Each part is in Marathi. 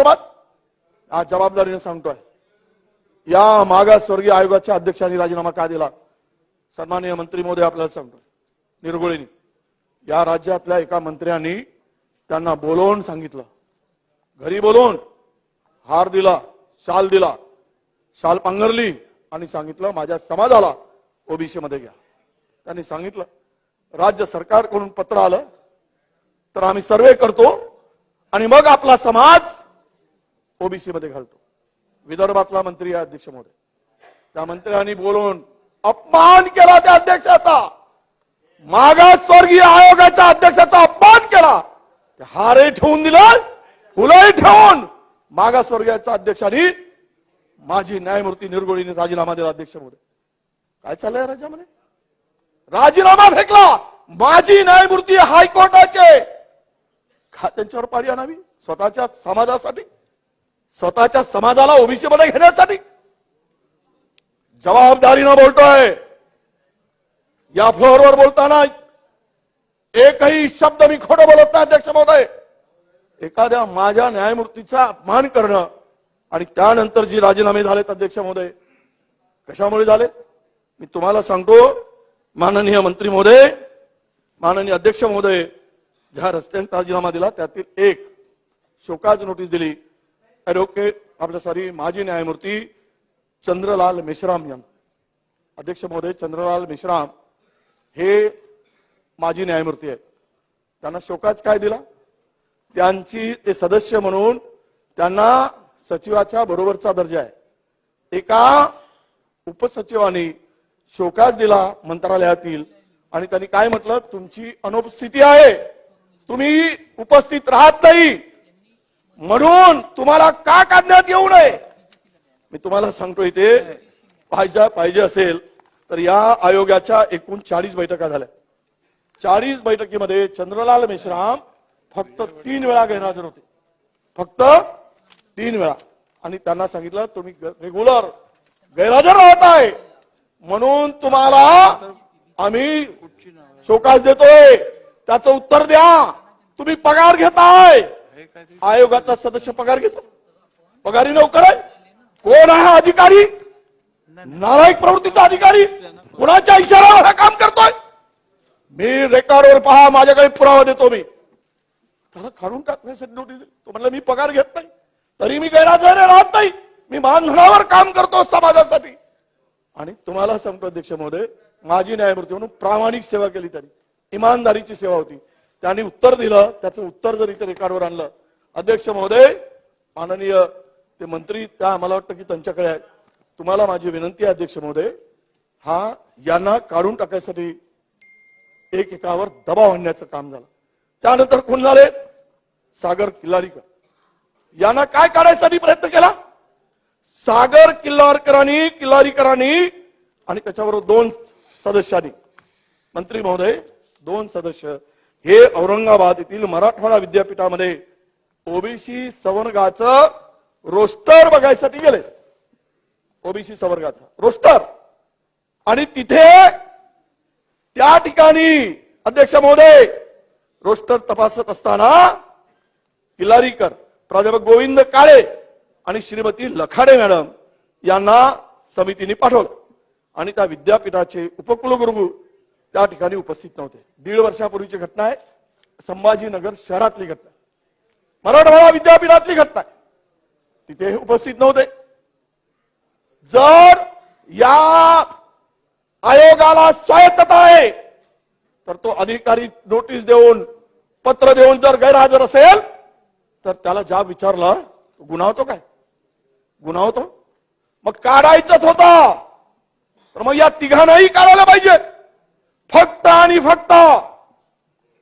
संदर्भात हा जबाबदारीने सांगतोय. या मागासवर्गीय आयोगाच्या अध्यक्षांनी राजीनामा का दिला? सन्माननीय मंत्री मोदी आपल्याला सांगतो निरगुळेनी. या राज्यातल्या एका मंत्र्यांनी त्यांना बोलवून सांगितलं. घरी बोलवून हार दिला शाल दिला शाल पांघरली आणि सांगितलं माझ्या समाजाला ओबीसी मध्ये घ्या. त्यांनी सांगितलं राज्य सरकारकडून पत्र आलं तर आम्ही सर्वे करतो आणि मग आपला समाज ओबीसी मध्ये घालतो. विदर्भातला मंत्री आहे अध्यक्ष महोदय त्या मंत्र्यांनी बोलून अपमान केला त्या अध्यक्षाचा. मागासवर्गीय आयोगाच्या अध्यक्षाचा अपमान केला. ते हारे ठेवून दिलं फुलंही ठेवून मागासवर्गीयाच्या अध्यक्षांनी माझी न्यायमूर्ती निर्गोळीने राजीनामा दिला अध्यक्ष महोदय काय चाललंय राज्यामध्ये? राजीनामा फेकला. माजी न्यायमूर्ती हायकोर्टाचे. त्यांच्यावर पाडी आणावी? स्वतःच्या समाजासाठी? स्वतःच्या समाजाला ओबीसी मध्ये घेण्यासाठी जबाबदारीनं बोलतोय. या फ्लोअरवर बोलताना एकही शब्द मी खोटं बोलत नाही अध्यक्ष महोदय. एखाद्या माझ्या न्यायमूर्तीचा अपमान करणं आणि त्यानंतर जी राजीनामे झालेत अध्यक्ष महोदय कशामुळे झाले? मी तुम्हाला सांगतो माननीय मंत्री महोदय माननीय अध्यक्ष महोदय ज्या रस्त्याने राजीनामा दिला त्यातील एक शोकाज नोटीस दिली. ॲडव्होकेट आपल्या सॉरी माजी न्यायमूर्ती चंद्रलाल मेश्राम यांना. अध्यक्ष महोदय चंद्रलाल मेश्राम हे माजी न्यायमूर्ती आहेत. त्यांना शोकाच काय दिला? त्यांची ते सदस्य म्हणून त्यांना सचिवाच्या बरोबरचा दर्जा आहे. एका उपसचिवाने शोकाच दिला मंत्रालयातील आणि त्यांनी काय म्हटलं? तुमची अनुपस्थिती आहे. तुम्ही उपस्थित राहत नाही. म्हणून तुम्हाला का काढण्यात येऊ नये? मी तुम्हाला सांगतो इथे पाहिजे पाहिजे असेल तर या आयोगाच्या एकूण चाळीस बैठका झाल्या. चाळीस बैठकीमध्ये चंद्रलाल मेश्राम फक्त तीन वेळा गैरहजर होते. फक्त तीन वेळा. आणि त्यांना सांगितलं तुम्ही रेग्युलर गैरहजर राहत आहे. म्हणून तुम्हाला आम्ही शोकास देतोय. त्याचं उत्तर द्या. तुम्ही पगार घेताय. आयोगाचा सदस्य पगार घेतो. पगारी नोकर आहे. कोण आहे हा अधिकारी? नालायक प्रवृत्तीचा अधिकारी. कुणाच्या इशाऱ्यावर हा काम करतोय? मी रेकॉर्डवर पहा माझ्याकडे पुरावा देतो मी. त्याला काढून टाकण्यासाठी नोटीस. तो म्हणला मी पगार घेत नाही. तरी मी गैरहजर राहत नाही. मी मानधनावर काम करतो समाजासाठी. आणि तुम्हाला सांगतो अध्यक्ष महोदय माजी न्यायमूर्ती म्हणून प्रामाणिक सेवा केली त्यांनी. इमानदारीची सेवा होती. त्यांनी उत्तर दिलं त्याचं उत्तर जर इथे रेकॉर्डवर आणलं. अध्यक्ष महोदय माननीय ते मंत्री त्या मला वाटतं की त्यांच्याकडे आहेत. तुम्हाला माझी विनंती आहे अध्यक्ष महोदय हा यांना काढून टाकायसाठी एक एकावर दबाव आणण्याचं काम झालं. त्यानंतर कोण झाले? सागर किल्लारीकर. यांना काय काढायसाठी प्रयत्न केला? सागर किल्लारकरांनी किल्लारीकरांनी आणि त्याच्याबरोबर दोन सदस्यांनी. मंत्री महोदय दोन सदस्य. हे औरंगाबाद येथील मराठवाडा विद्यापीठामध्ये ओबीसी संवर्गाचं रोस्टर बघायसाठी गेले. ओबीसी संवर्गाचं रोस्टर. आणि तिथे त्या ठिकाणी अध्यक्ष महोदय रोस्टर तपासत असताना किल्लारीकर प्राध्यापक गोविंद काळे आणि श्रीमती लखाडे मॅडम यांना समितीने पाठवलं. आणि त्या विद्यापीठाचे उपकुलगुरू त्या ठिकाणी उपस्थित नव्हते. दीड वर्षापूर्वीची घटना आहे. संभाजीनगर शहरातली घटना मराठवाडा विद्यापीठातली घटना आहे. तिथे उपस्थित नव्हते. जर या आयोगाला स्वायत्तता आहे तर तो अधिकारी नोटीस देऊन पत्र देऊन जर गैरहजर असेल तर त्याला ज्या विचारला तो गुन्हा होतो काय? गुन्हा होतो मग काढायचंच होतं. तर मग या तिघांनाही काढायला पाहिजे. फक्त आणि फक्त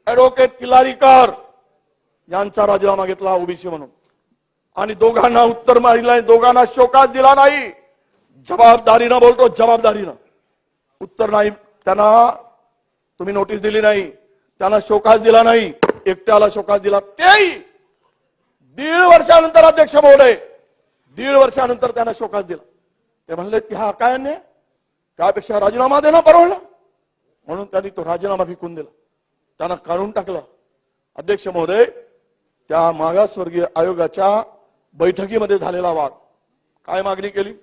ऍडव्होकेट किल्लारीकर यांचा राजीनामा घेतला ओबीसी म्हणून. आणि दोघांना उत्तर मारिलं दोघांना शोकास दिला नाही. जबाबदारीनं बोलतो जबाबदारीनं. उत्तर नाही. त्यांना तुम्ही नोटीस दिली नाही. त्यांना शोकास दिला नाही. एकट्याला शोकास दिला तेही. दीड वर्षानंतर अध्यक्ष महोदय. दीड वर्षानंतर त्यांना शोकास दिला. ते म्हणले की हा काय त्यापेक्षा राजीनामा देणं परवडला. म्हणून त्यांनी तो राजीनामा फेकून दिला. त्यांना काढून टाकलं. अध्यक्ष महोदय त्या मागासवर्गीय आयोगाच्या बैठकीमध्ये झालेला वाद. काय मागणी केली?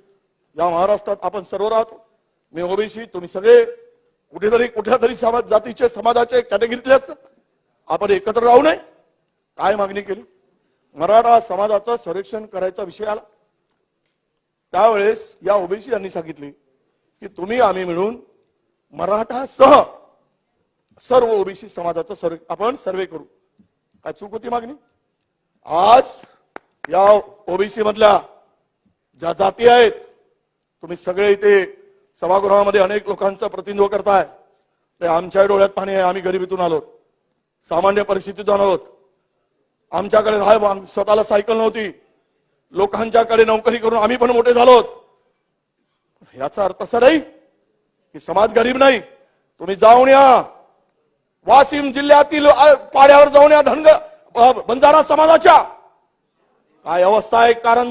या महाराष्ट्रात आपण सर्व राहतो. मी ओबीसी तुम्ही सगळे कुठेतरी कुठल्या तरी समाज जातीचे समाजाचे कॅटेगरीतले असतात. आपण एकत्र राहू नये. काय मागणी केली? मराठा समाजाचं संरक्षण करायचा विषय आला. त्यावेळेस या ओबीसी यांनी सांगितले की तुम्ही आम्ही मिळून मराठासह सर्व ओबीसी समाजाचं सर्वे आपण सर्वे करू. काय चूक होती मागणी? आज या ओबीसी मधल्या ज्या जाती आहेत तुम्ही सगळे इथे सभागृहामध्ये अनेक लोकांचं प्रतिनिधित्व करताय. ते आमच्या डोळ्यात पाणी आहे आम्ही गरिबीतून आलो सामान्य परिस्थितीतून आहोत आमच्याकडे राहाय स्वतःला सायकल नव्हती. लोकांच्याकडे नोकरी करून आम्ही पण मोठे झालोत. याचा अर्थ असा नाही की समाज गरीब नाही तुम्ही जाऊन या. वाशिम जिल्ह्यातील पाड्यावर जाऊन या धनग बंजारा समाजाच्या. काय अवस्था आहे? कारण